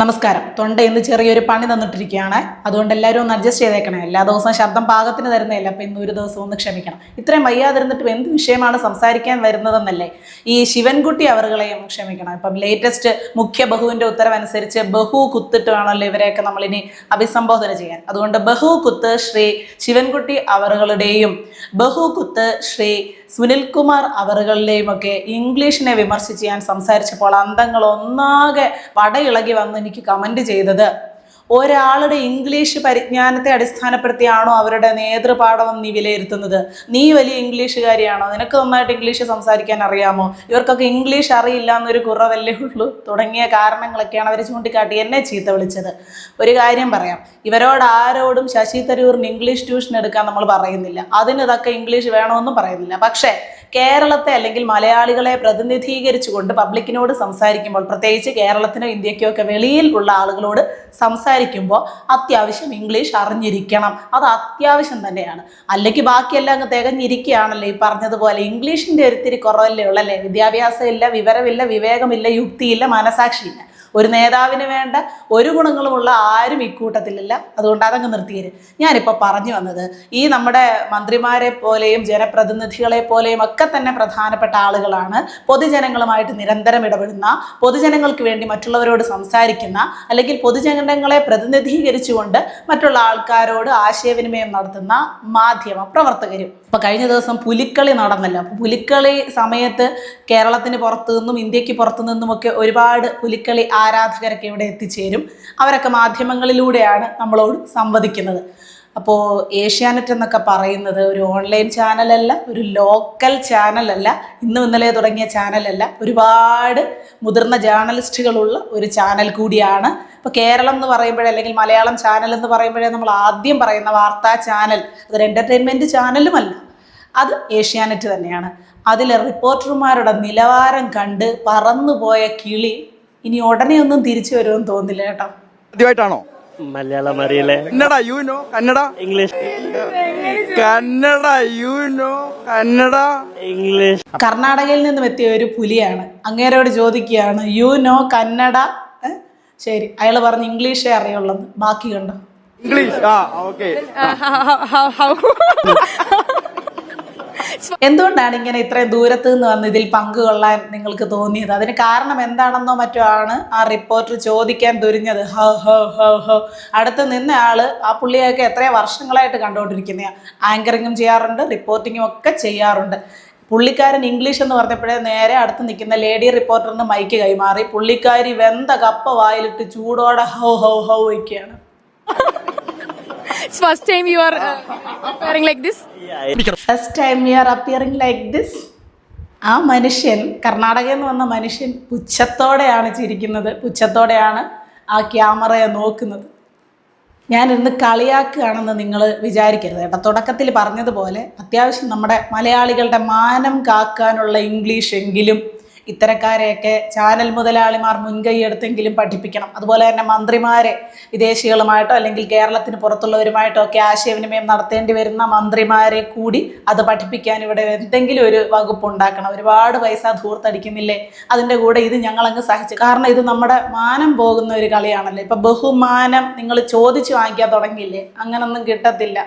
നമസ്കാരം. തൊണ്ട ഇന്ന് ചെറിയൊരു പണി തന്നിട്ടിരിക്കുകയാണ്. അതുകൊണ്ട് എല്ലാവരും ഒന്ന് അഡ്ജസ്റ്റ് ചെയ്തേക്കണേ. എല്ലാ ദിവസവും ശബ്ദം പാകത്തിന് തരുന്നതല്ല അപ്പം ഇന്ന് ഒരു ദിവസം ഒന്ന് ക്ഷമിക്കണം. ഇത്രയും വയ്യാതിരുന്നിട്ടും എന്ത് വിഷയമാണ് സംസാരിക്കാൻ വരുന്നതെന്നല്ലേ? ഈ ശിവൻകുട്ടി അവറുകളെയും ക്ഷമിക്കണം. ഇപ്പം ലേറ്റസ്റ്റ് മുഖ്യ ബഹുവിന്റെ ഉത്തരവനുസരിച്ച് ബഹു കുത്തിട്ട് വേണമല്ലോ ഇവരെയൊക്കെ നമ്മളിനി അഭിസംബോധന ചെയ്യാൻ. അതുകൊണ്ട് ബഹു കുത്ത് ശ്രീ ശിവൻകുട്ടി അവറുകളുടെയും ബഹു കുത്ത് ശ്രീ സുനിൽകുമാർ അവറുകളുടെയും ഒക്കെ ഇംഗ്ലീഷിനെ വിമർശിച്ച് ഞാൻ സംസാരിച്ചപ്പോൾ അന്തങ്ങൾ ഒന്നാകെ പടയിളകി വന്ന് എനിക്ക് കമന്റ് ചെയ്തത് ഒരാളുടെ ഇംഗ്ലീഷ് പരിജ്ഞാനത്തെ അടിസ്ഥാനപ്പെടുത്തിയാണോ അവരുടെ നേതൃപാഠം നീ വിലയിരുത്തുന്നത്? നീ വലിയ ഇംഗ്ലീഷുകാരിയാണോ? നിനക്ക് നന്നായിട്ട് ഇംഗ്ലീഷ് സംസാരിക്കാൻ അറിയാമോ? ഇവർക്കൊക്കെ ഇംഗ്ലീഷ് അറിയില്ല എന്നൊരു കുറവല്ലേ ഉള്ളൂ. തുടങ്ങിയ കാരണങ്ങളൊക്കെയാണ് അവർ ചൂണ്ടിക്കാട്ടി എന്നെ ചീത്ത വിളിച്ചത്. ഒരു കാര്യം പറയാം. ഇവരോട് ആരോടും ശശി തരൂറിന് ഇംഗ്ലീഷ് ട്യൂഷൻ എടുക്കാൻ നമ്മൾ പറയുന്നില്ല. അതിന് ഇതൊക്കെ ഇംഗ്ലീഷ് വേണമെന്നും പറയുന്നില്ല. പക്ഷേ കേരളത്തെ അല്ലെങ്കിൽ മലയാളികളെ പ്രതിനിധീകരിച്ചുകൊണ്ട് പബ്ലിക്കിനോട് സംസാരിക്കുമ്പോൾ പ്രത്യേകിച്ച് കേരളത്തിനോ ഇന്ത്യക്കോ ഒക്കെ വെളിയിൽ ഉള്ള ആളുകളോട് സംസാരിക്കുമ്പോൾ അത്യാവശ്യം ഇംഗ്ലീഷ് അറിഞ്ഞിരിക്കണം. അത് അത്യാവശ്യം തന്നെയാണ്. അല്ലെങ്കിൽ ബാക്കിയെല്ലാം അങ്ങ് തികഞ്ഞിരിക്കുകയാണല്ലോ ഈ പറഞ്ഞതുപോലെ. ഇംഗ്ലീഷിന്റെ ഒരിത്തിരി കുറവല്ലേ ഉള്ളല്ലേ? വിദ്യാഭ്യാസം ഇല്ല വിവരമില്ല വിവേകമില്ല യുക്തിയില്ല മനസാക്ഷിയില്ല. ഒരു നേതാവിന് വേണ്ട ഒരു ഗുണങ്ങളുമുള്ള ആരും ഇക്കൂട്ടത്തിലില്ല. അതുകൊണ്ട് അതങ്ങ് നിർത്തിയത് ഞാനിപ്പോൾ പറഞ്ഞു വന്നത് ഈ നമ്മുടെ മന്ത്രിമാരെ പോലെയും ജനപ്രതിനിധികളെ പോലെയും ഒക്കെ തന്നെ പ്രധാനപ്പെട്ട ആളുകളാണ്. പൊതുജനങ്ങളുമായിട്ട് നിരന്തരം ഇടപെടുന്ന പൊതുജനങ്ങൾക്ക് വേണ്ടി മറ്റുള്ളവരോട് സംസാരിക്കുന്ന അല്ലെങ്കിൽ പൊതുജനങ്ങളെ പ്രതിനിധീകരിച്ചുകൊണ്ട് മറ്റുള്ള ആൾക്കാരോട് ആശയവിനിമയം നടത്തുന്ന മാധ്യമ പ്രവർത്തകരും. ഇപ്പൊ കഴിഞ്ഞ ദിവസം പുലിക്കളി നടന്നല്ലോ. പുലിക്കളി സമയത്ത് കേരളത്തിന് പുറത്തു നിന്നും ഇന്ത്യയ്ക്ക് പുറത്തു നിന്നുമൊക്കെ ഒരുപാട് പുലിക്കളി ആരാധകരൊക്കെ ഇവിടെ എത്തിച്ചേരും. അവരൊക്കെ മാധ്യമങ്ങളിലൂടെയാണ് നമ്മളോട് സംവദിക്കുന്നത്. അപ്പോൾ ഏഷ്യാനെറ്റ് എന്നൊക്കെ പറയുന്നത് ഒരു ഓൺലൈൻ ചാനലല്ല ഒരു ലോക്കൽ ചാനലല്ല ഇന്നും ഇന്നലെ തുടങ്ങിയ ചാനലല്ല ഒരുപാട് മുതിർന്ന ജേർണലിസ്റ്റുകളുള്ള ഒരു ചാനൽ കൂടിയാണ്. ഇപ്പോൾ കേരളം എന്ന് പറയുമ്പോഴേ അല്ലെങ്കിൽ മലയാളം ചാനൽ എന്ന് പറയുമ്പോഴേ നമ്മൾ ആദ്യം പറയുന്ന വാർത്താ ചാനൽ അതൊരു എന്റർടൈൻമെന്റ് ചാനലുമല്ല. അത് ഏഷ്യാനെറ്റ് തന്നെയാണ്. അതിലെ റിപ്പോർട്ടർമാരുടെ നിലവാരം കണ്ട് പറന്നുപോയ കിളി ഇനി ഉടനെ ഒന്നും തിരിച്ചു വരുമെന്ന് തോന്നില്ല കേട്ടോ. ആദ്യമായിട്ടാണോ? മലയാളം അറിയില്ലേ Kannada you know Kannada? English Kannada you know Kannada. English കർണാടകയിൽ നിന്നും എത്തിയ ഒരു പുലിയാണ്. അങ്ങേരോട് ചോദിക്കുകയാണ് യു നോ കന്നഡ? ശരി അയാൾ പറഞ്ഞ് ഇംഗ്ലീഷേ അറിയുള്ളൂ. ബാക്കി കണ്ടോ? ഇംഗ്ലീഷ് ആ ഓക്കെ എന്തുകൊണ്ടാണ് ഇങ്ങനെ ഇത്രയും ദൂരത്ത് നിന്ന് വന്ന് ഇതിൽ പങ്കുകൊള്ളാൻ നിങ്ങൾക്ക് തോന്നിയത്? അതിന് കാരണം എന്താണെന്നോ മറ്റോ ആണ് ആ റിപ്പോർട്ടർ ചോദിക്കാൻ തുരിഞ്ഞത് ഹ ഹ ഹ ഹ. അടുത്ത് നിന്ന ആൾ ആ പുള്ളിയൊക്കെ എത്രയോ വർഷങ്ങളായിട്ട് കണ്ടുകൊണ്ടിരിക്കുന്ന. ആങ്കറിങ്ങും ചെയ്യാറുണ്ട് റിപ്പോർട്ടിങ്ങും ഒക്കെ ചെയ്യാറുണ്ട്. പുള്ളിക്കാരൻ ഇംഗ്ലീഷ് എന്ന് പറഞ്ഞപ്പോഴേ നേരെ അടുത്ത് നിൽക്കുന്ന ലേഡി റിപ്പോർട്ടറിന് മൈക്ക് കൈമാറി. പുള്ളിക്കാരി വെന്ത കപ്പ വായിലിട്ട് ചൂടോടെ ഹൗ ഹൗ ഹൗ വയ്ക്കുകയാണ്. It's first time you are uh, wearing like. First time you are appearing like this ആ മനുഷ്യൻ കർണാടകയിൽ നിന്ന് വന്ന മനുഷ്യൻ പുച്ഛത്തോടെയാണ് ചിരിക്കുന്നത്. പുച്ഛത്തോടെയാണ് ആ ക്യാമറയെ നോക്കുന്നത്. ഞാനിരുന്ന് കളിയാക്കുകയാണെന്ന് നിങ്ങൾ വിചാരിക്കരുത് കേട്ടോ. തുടക്കത്തിൽ പറഞ്ഞതുപോലെ അത്യാവശ്യം നമ്മുടെ മലയാളികളുടെ മാനം കാക്കാനുള്ള ഇംഗ്ലീഷ് എങ്കിലും ഇത്തരക്കാരെയൊക്കെ ചാനൽ മുതലാളിമാർ മുൻകൈ എടുത്തെങ്കിലും പഠിപ്പിക്കണം. അതുപോലെ തന്നെ മന്ത്രിമാരെ വിദേശികളുമായിട്ടോ അല്ലെങ്കിൽ കേരളത്തിന് പുറത്തുള്ളവരുമായിട്ടോ ഒക്കെ ആശയവിനിമയം നടത്തേണ്ടി വരുന്ന മന്ത്രിമാരെ കൂടി അത് പഠിപ്പിക്കാൻ ഇവിടെ എന്തെങ്കിലും ഒരു വകുപ്പ് ഉണ്ടാക്കണം. ഒരുപാട് പൈസ ധൂർത്തടിക്കുന്നില്ലേ? അതിന്റെ കൂടെ ഇത് ഞങ്ങളങ്ങ് സഹിച്ചു. കാരണം ഇത് നമ്മുടെ മാനം പോകുന്ന ഒരു കളിയാണല്ലോ? ഇപ്പം ബഹുമാനം നിങ്ങൾ ചോദിച്ചു വാങ്ങിക്കാൻ തുടങ്ങിയില്ലേ? അങ്ങനൊന്നും കിട്ടത്തില്ല.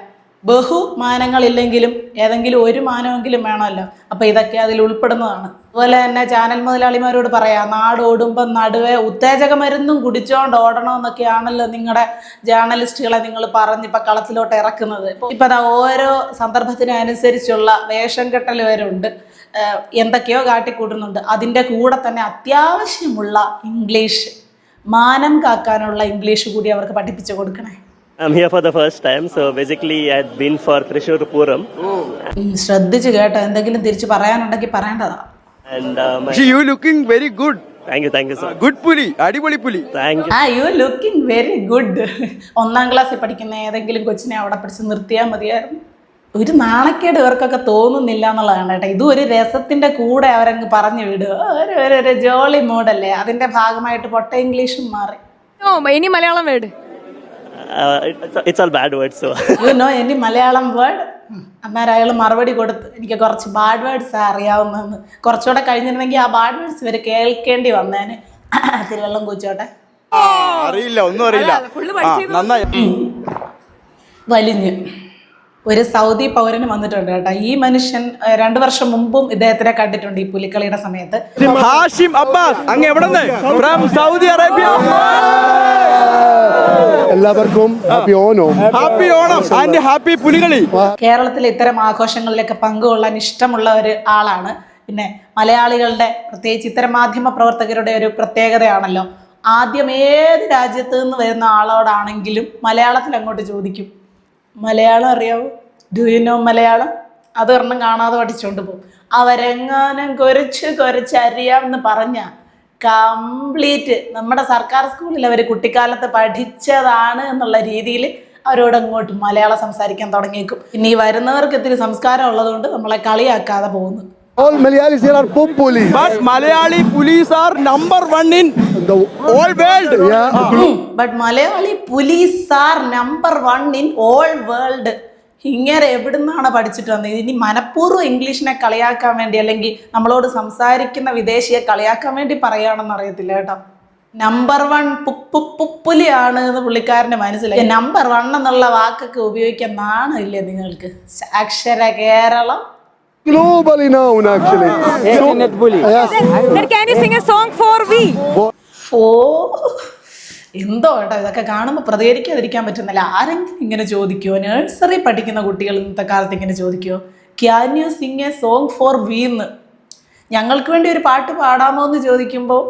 ബഹുമാനങ്ങളില്ലെങ്കിലും ഏതെങ്കിലും ഒരു മാനമെങ്കിലും വേണമല്ലോ. അപ്പോൾ ഇതൊക്കെ അതിൽ ഉൾപ്പെടുന്നതാണ്. അതുപോലെ തന്നെ ചാനൽ മുതലാളിമാരോട് പറയാം നാട് ഓടുമ്പം നടുവേ ഉത്തേജക മരുന്നും കുടിച്ചോണ്ട് ഓടണമെന്നൊക്കെയാണല്ലോ നിങ്ങളുടെ ജേർണലിസ്റ്റുകളെ നിങ്ങൾ പറഞ്ഞ് ഇപ്പം കളത്തിലോട്ട് ഇറക്കുന്നത്. ഇപ്പം അതാ ഓരോ സന്ദർഭത്തിനനുസരിച്ചുള്ള വേഷം കെട്ടൽ വരെ ഉണ്ട് എന്തൊക്കെയോ കാട്ടിക്കൂട്ടുന്നുണ്ട്. അതിന്റെ കൂടെ തന്നെ അത്യാവശ്യമുള്ള ഇംഗ്ലീഷ് മാനം കാക്കാനുള്ള ഇംഗ്ലീഷ് കൂടി അവർക്ക് പഠിപ്പിച്ചു കൊടുക്കണേ. I'm here for the first time, so basically I've been for Thrissur Puram ശ്രദ്ധിച്ചു കേട്ടോ എന്തെങ്കിലും തിരിച്ചു പറയാനുണ്ടെങ്കിൽ പറയേണ്ടതാ. And uh, my, you looking very good thank you, thank you, sir. പുലി അടിപൊളി പുലി Thank you. ആ യു ലുക്കിംഗ് വെരി ഗുഡ് ഒന്നാം ക്ലാസ്സിൽ പഠിക്കുന്ന ഏതെങ്കിലും കൊച്ചിനെ അവിടെ പിടിച്ച് നിർത്തിയാൽ മതിയായിരുന്നു. ഒരു നാണക്കേട് ഇവർക്കൊക്കെ തോന്നുന്നില്ല എന്നുള്ളതാണ് കേട്ടോ. ഇതും ഒരു രസത്തിന്റെ കൂടെ അവരങ്ങ് പറഞ്ഞു വിടുക. ഒരു ഒരു- ഒരു ജോളി മൂഡല്ലേ അതിന്റെ ഭാഗമായിട്ട് പൊട്ട ഇംഗ്ലീഷും മാറി. ഓ ഇനി Malayalam word. Uh, it's, it's all bad words, so. You know any Malayalam word. അന്നേരം അയാൾ മറുപടി കൊടുത്ത് എനിക്ക് കുറച്ച് ബാഡ് വേർഡ്സ് അറിയാവുന്നതെന്ന്. കുറച്ചുകൂടെ കഴിഞ്ഞിരുന്നെങ്കിൽ ആ ബാഡ് വേർഡ്സ് വരെ കേൾക്കേണ്ടി വന്നേന്. തിരുവള്ളം കൂച്ചോട്ടെ അറിയില്ല ഒന്നും അറിയില്ല. നന്നായി. വലിഞ്ഞ്. ഒരു സൗദി പൗരന് വന്നിട്ടുണ്ട് കേട്ടോ. ഈ മനുഷ്യൻ രണ്ടു വർഷം മുമ്പും ഇദ്ദേഹത്തിനെ കണ്ടിട്ടുണ്ട് ഈ പുലിക്കളിയുടെ സമയത്ത്. ഹാഷിം അബ്ബാസ് അങ്ങ് എവിടെ ഫ്രം സൗദി അറേബ്യ എല്ലാവർക്കും happy Onam. Happy Onam and happy Pulikali. കേരളത്തിലെ ഇത്തരം ആഘോഷങ്ങളിലൊക്കെ പങ്കുകൊള്ളാൻ ഇഷ്ടമുള്ള ഒരു ആളാണ്. പിന്നെ മലയാളികളുടെ പ്രത്യേകിച്ച് ഇത്തരം മാധ്യമ പ്രവർത്തകരുടെ ഒരു പ്രത്യേകതയാണല്ലോ. ആദ്യം ഏത് രാജ്യത്ത് നിന്ന് വരുന്ന ആളോടാണെങ്കിലും മലയാളത്തിൽ അങ്ങോട്ട് ചോദിക്കും. മലയാളം അറിയാവോ? Do you know Malayalam? അതൊരെണ്ണം കാണാതെ പഠിച്ചുകൊണ്ട് പോകും അവരെങ്ങാനും കുരച്ച് കുരച്ച് അറിയാമെന്ന് പറഞ്ഞ കംപ്ലീറ്റ് നമ്മുടെ സർക്കാർ സ്കൂളിൽ അവർ കുട്ടിക്കാലത്ത് പഠിച്ചതാണ് എന്നുള്ള രീതിയിൽ അവരോട് അങ്ങോട്ട് മലയാളം സംസാരിക്കാൻ തുടങ്ങിയേക്കും. ഇനി വരുന്നവർക്ക് ഇത്തിരി സംസ്കാരം ഉള്ളതുകൊണ്ട് നമ്മളെ കളിയാക്കാതെ പോകുന്നു. All Malayalis here are Pumpuli. But Malayali police are number one in The, all world yeah, but Malayali police are number one in all world ഇങ്ങനെ എവിടുന്നാണ് പഠിച്ചിട്ട് വന്നത്? ഇനി മനഃപൂർവം ഇംഗ്ലീഷിനെ കളിയാക്കാൻ വേണ്ടി അല്ലെങ്കിൽ നമ്മളോട് സംസാരിക്കുന്ന വിദേശിയെ കളിയാക്കാൻ വേണ്ടി പറയുകയാണെന്ന് അറിയത്തില്ല കേട്ടോ. നമ്പർ വൺ പുപ്പുപ്പുലിയാണ് എന്ന് പുള്ളിക്കാരന് മനസ്സിലായി. നമ്പർ വൺ എന്നുള്ള വാക്കൊക്കെ ഉപയോഗിക്കാൻ നാണില്ലേ നിങ്ങൾക്ക്? അക്ഷര Keralam. Globally known actually. So, yes, Then can you sing a song for we? ഓ എന്തോ കേട്ടോ ഇതൊക്കെ കാണുമ്പോൾ പ്രതികരിക്കാതിരിക്കാൻ പറ്റുന്നില്ല. ആരെങ്കിലും ഇങ്ങനെ ചോദിക്കുമോ നഴ്സറി പഠിക്കുന്ന കുട്ടികൾ ഇന്നത്തെ കാലത്ത് ഇങ്ങനെ ചോദിക്കുമോ can you sing a song for വീന്ന് ഞങ്ങൾക്ക് വേണ്ടി ഒരു പാട്ട് പാടാമോ എന്ന് ചോദിക്കുമ്പോൾ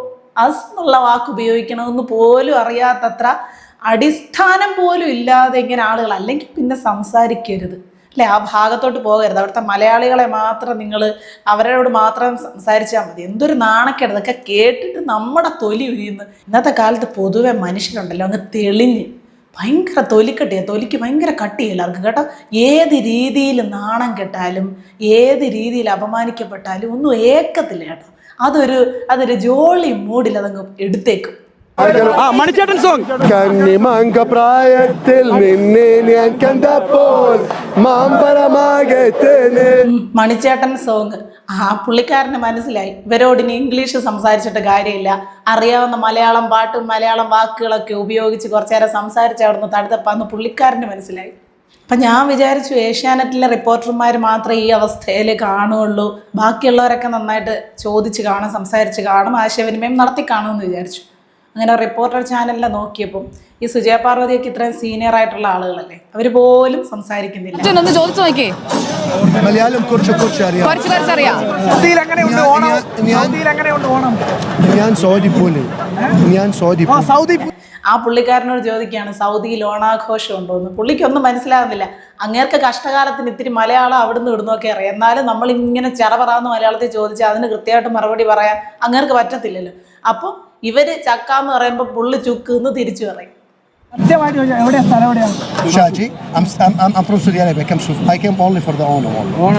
അസ് എന്നുള്ള വാക്ക് ഉപയോഗിക്കണമെന്ന് പോലും അറിയാത്തത്ര അടിസ്ഥാനം പോലും ഇല്ലാതെ ഇങ്ങനെ ആളുകൾ അല്ലെങ്കിൽ പിന്നെ സംസാരിക്കരുത്. അല്ലെ? ആ ഭാഗത്തോട്ട് പോകരുത്. അവിടുത്തെ മലയാളികളെ മാത്രം നിങ്ങൾ അവരോട് മാത്രം സംസാരിച്ചാൽ മതി. എന്തൊരു നാണക്കേട് ഇതൊക്കെ കേട്ടിട്ട് നമ്മുടെ തൊലി ഉരിയുന്നു. ഇന്നത്തെ കാലത്ത് പൊതുവെ മനുഷ്യരുണ്ടല്ലോ അങ്ങ് തെളിഞ്ഞ്. ഭയങ്കര തൊലിക്കട്ടിയാണ് തൊലിക്ക് ഭയങ്കര കട്ടി എല്ലാവർക്കും കേട്ടോ? ഏത് രീതിയിൽ നാണം കെട്ടാലും ഏത് രീതിയിൽ അപമാനിക്കപ്പെട്ടാലും ഒന്നും ഏക്കത്തില്ല കേട്ടോ. അതൊരു അതൊരു ജോളി മൂഡിൽ അതങ്ങ് എടുത്തേക്കും. ആ മണിച്ചേട്ടൻ സോങ് കന്നിമാങ്ക പ്രായത്തിൽ നിന്നെ ഞാൻ കണ്ടപ്പോൾ മണിച്ചേട്ടൻ സോങ് ആ പുള്ളിക്കാരന് മനസ്സിലായി. ഇവരോട് ഇനി ഇംഗ്ലീഷ് സംസാരിച്ചിട്ട് കാര്യമില്ല. അറിയാവുന്ന മലയാളം പാട്ടും മലയാളം വാക്കുകളൊക്കെ ഉപയോഗിച്ച് കുറച്ചു നേരം സംസാരിച്ച് അവിടുന്ന് തടുത്തപ്പാന്ന് പുള്ളിക്കാരന് മനസ്സിലായി. അപ്പം ഞാൻ വിചാരിച്ചു ഏഷ്യാനെറ്റിലെ റിപ്പോർട്ടർമാർ മാത്രമേ ഈ അവസ്ഥയിൽ കാണുകയുള്ളൂ. ബാക്കിയുള്ളവരൊക്കെ നന്നായിട്ട് ചോദിച്ച് കാണും സംസാരിച്ച് കാണും ആശയവിനിമയം നടത്തി കാണുമെന്ന് വിചാരിച്ചു. അങ്ങനെ റിപ്പോർട്ടർ ചാനലിൽ നോക്കിയപ്പം ഈ സുജയ പാർവതിയൊക്കെ ഇത്രയും സീനിയർ ആയിട്ടുള്ള ആളുകളല്ലേ? അവർ പോലും സംസാരിക്കുന്നില്ല. ഒന്ന് ചോദിച്ചു നോക്കിയേ. മലയാളം കുറച്ച് കുറച്ച് അറിയാം. കുറച്ച് കുറച്ചറിയാം ഞാൻ സൗദി പോലെ. ഞാൻ സൗദി ആ പുള്ളിക്കാരനോട് ചോദിക്കുകയാണ് സൗദിയിൽ ഓണാഘോഷം ഉണ്ടോ എന്ന്? പുള്ളിക്കൊന്നും മനസ്സിലാകുന്നില്ല. അങ്ങേർക്ക് കഷ്ടകാലത്തിന് ഇത്തിരി മലയാളം അവിടുന്ന് ഇവിടുന്നൊക്കെ അറിയാം. എന്നാലും നമ്മൾ ഇങ്ങനെ ചെറപറാന്ന് മലയാളത്തിൽ ചോദിച്ചാൽ അതിന് കൃത്യമായിട്ട് മറുപടി പറയാൻ അങ്ങേർക്ക് പറ്റത്തില്ലല്ലോ. അപ്പോൾ ഇവർ ചക്കാന്ന് പറയുമ്പോൾ പുള്ളി ചുക്ക് എന്ന് തിരിച്ചു പറയും Shaji, I'm, I'm, I'm from Saudi Arabia. I came, I came only for the honor.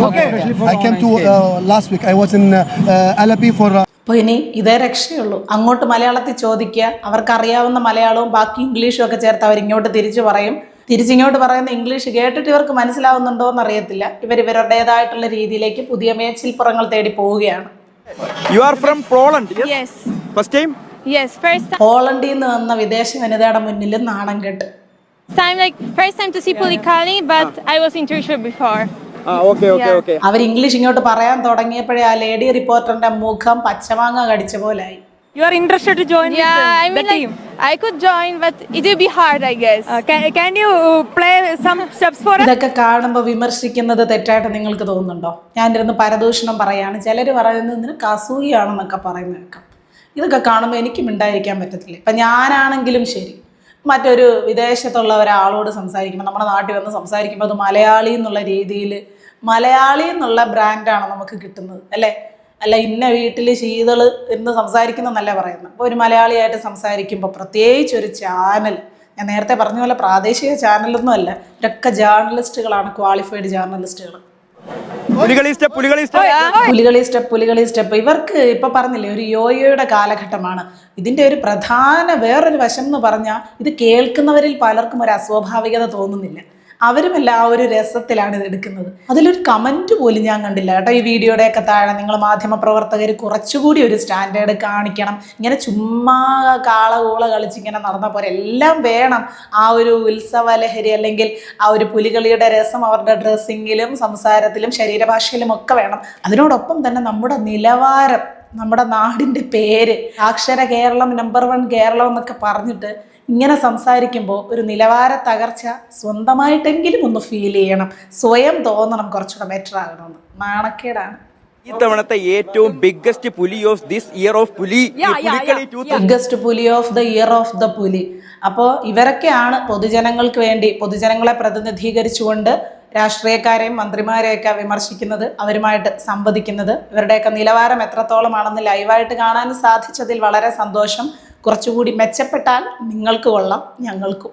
Okay. I came to uh, last week. I was in uh, uh, Alapi for. Uh, അപ്പോൾ ഇനി ഇതേ രക്ഷയുള്ളൂ അങ്ങോട്ട് മലയാളത്തിൽ ചോദിക്കുക അവർക്കറിയാവുന്ന മലയാളവും ബാക്കി ഇംഗ്ലീഷും ഒക്കെ ചേർത്ത് അവർ ഇങ്ങോട്ട് തിരിച്ചു പറയും തിരിച്ചിങ്ങോട്ട് പറയുന്ന ഇംഗ്ലീഷ് കേട്ടിട്ട് ഇവർക്ക് മനസ്സിലാവുന്നുണ്ടോ എന്ന് അറിയത്തില്ല ഇവർ ഇവരുടേതായിട്ടുള്ള രീതിയിലേക്ക് പുതിയ മേച്ചിൽപ്പുറങ്ങൾ തേടി പോവുകയാണ് you are from Poland Yes. First time Yes. First പോളണ്ടിൽ നിന്ന് വന്ന വിദേശ വനിതയുടെ മുന്നിൽ നാണം കെട്ട് time, like first time to see Pulikali, but I was in Turkey before. ആ ഓക്കെ ഓക്കെ Yeah. ഓക്കെ അവർ ഇംഗ്ലീഷ് ഇങ്ങോട്ട് പറയാൻ തുടങ്ങിയപ്പോഴേ ആ ലേഡി റിപ്പോർട്ടറിന്റെ മുഖം പച്ചമാങ്ങ കടിച്ച പോലായി You are interested to join Yeah, I mean, like. I could join, but it will be hard, I guess. Uh, can, can you play some steps for us? ഇതൊക്കെ കാണുമ്പോൾ വിമർശിക്കുന്നത് തെറ്റായിട്ട് നിങ്ങൾക്ക് തോന്നുന്നുണ്ടോ ഞാനിരുന്ന് പരദൂഷണം പറയാണ് ചിലർ പറയുന്നത് കസൂയാണെന്നൊക്കെ പറയുന്ന പറയുന്നത് കേൾക്കാം ഇതൊക്കെ കാണുമ്പോൾ എനിക്ക് മിണ്ടായിരിക്കാൻ പറ്റത്തില്ല. ഇപ്പം ഞാനാണെങ്കിലും ശരി. മറ്റൊരു വിദേശത്തുള്ള ഒരാളോട് സംസാരിക്കുമ്പോൾ നമ്മുടെ നാട്ടിൽ വന്ന് സംസാരിക്കുമ്പോൾ അത് മലയാളി എന്നുള്ള രീതിയിൽ മലയാളി എന്നുള്ള ബ്രാൻഡാണ് നമുക്ക് കിട്ടുന്നത് അല്ലേ? അല്ല ഇന്ന വീട്ടിൽ ശീതൾ എന്ന് സംസാരിക്കുന്നതല്ല പറയുന്നത്. അപ്പോൾ ഒരു മലയാളിയായിട്ട് സംസാരിക്കുമ്പോൾ പ്രത്യേകിച്ച് ഒരു ചാനൽ ഞാൻ നേരത്തെ പറഞ്ഞ പോലെ പ്രാദേശിക ചാനലൊന്നും അല്ല. ഇതൊക്കെ ജേർണലിസ്റ്റുകളാണ് qualified ജേർണലിസ്റ്റുകൾ Pulikali step Pulikali step. Pulikali step Pulikali step. ഇവർക്ക് ഇപ്പൊ പറഞ്ഞില്ലേ ഒരു യോയോയുടെ കാലഘട്ടമാണ്. ഇതിന്റെ ഒരു പ്രധാന വേറൊരു വശം എന്ന് പറഞ്ഞാൽ ഇത് കേൾക്കുന്നവരിൽ പലർക്കും ഒരു അസ്വാഭാവികത തോന്നുന്നില്ല. അവരുമല്ല ആ ഒരു രസത്തിലാണ് ഇത് എടുക്കുന്നത്. അതിലൊരു കമന്റ് പോലും ഞാൻ കണ്ടില്ല കേട്ടോ. ഈ വീഡിയോയുടെയൊക്കെ താഴെ നിങ്ങൾ മാധ്യമപ്രവർത്തകർ കുറച്ചുകൂടി ഒരു സ്റ്റാൻഡേർഡ് കാണിക്കണം. ഇങ്ങനെ ചുമ്മാ കാളകൂള കളിച്ച് ഇങ്ങനെ നടന്ന പോലെ എല്ലാം വേണം. ആ ഒരു ഉത്സവ ലഹരി അല്ലെങ്കിൽ ആ ഒരു പുലികളിയുടെ രസം അവരുടെ ഡ്രസ്സിങ്ങിലും സംസാരത്തിലും ശരീരഭാഷയിലും ഒക്കെ വേണം. അതിനോടൊപ്പം തന്നെ നമ്മുടെ നിലവാരം നമ്മുടെ നാടിന്റെ പേര് അക്ഷര കേരളം നമ്പർ വൺ കേരളം എന്നൊക്കെ പറഞ്ഞിട്ട് ഇങ്ങനെ സംസാരിക്കുമ്പോൾ ഒരു നിലവാര തകർച്ച സ്വന്തമായിട്ടെങ്കിലും ഒന്ന് ഫീൽ ചെയ്യണം. സ്വയം തോന്നണം കുറച്ചുകൂടെ ബെറ്റർ ആകണമെന്ന്. നാണക്കേടാണ്. ഇത്തവണത്തെ ഏറ്റവും ബിഗ്ഗസ്റ്റ് പുലി ഓഫ് ദിസ് ഇയർ ഓഫ് പുലി. ഈ Yeah, yeah, Pulikali yeah. 2000 biggest puli of the year of the puli. അപ്പോൾ ഇവരൊക്കെയാണ് പൊതുജനങ്ങൾക്ക് വേണ്ടി പൊതുജനങ്ങളെ പ്രതിനിധീകരിച്ചുകൊണ്ട് രാഷ്ട്രീയക്കാരെയും മന്ത്രിമാരെയൊക്കെ വിമർശിക്കുന്നത് അവരുമായിട്ട് സംവദിക്കുന്നത്. ഇവരുടെയൊക്കെ നിലവാരം എത്രത്തോളമാണെന്ന് ലൈവായിട്ട് കാണാൻ സാധിച്ചതിൽ വളരെ സന്തോഷം. കുറച്ചുകൂടി മെച്ചപ്പെട്ടാൽ നിങ്ങൾക്ക് കൊള്ളാം ഞങ്ങൾക്കും.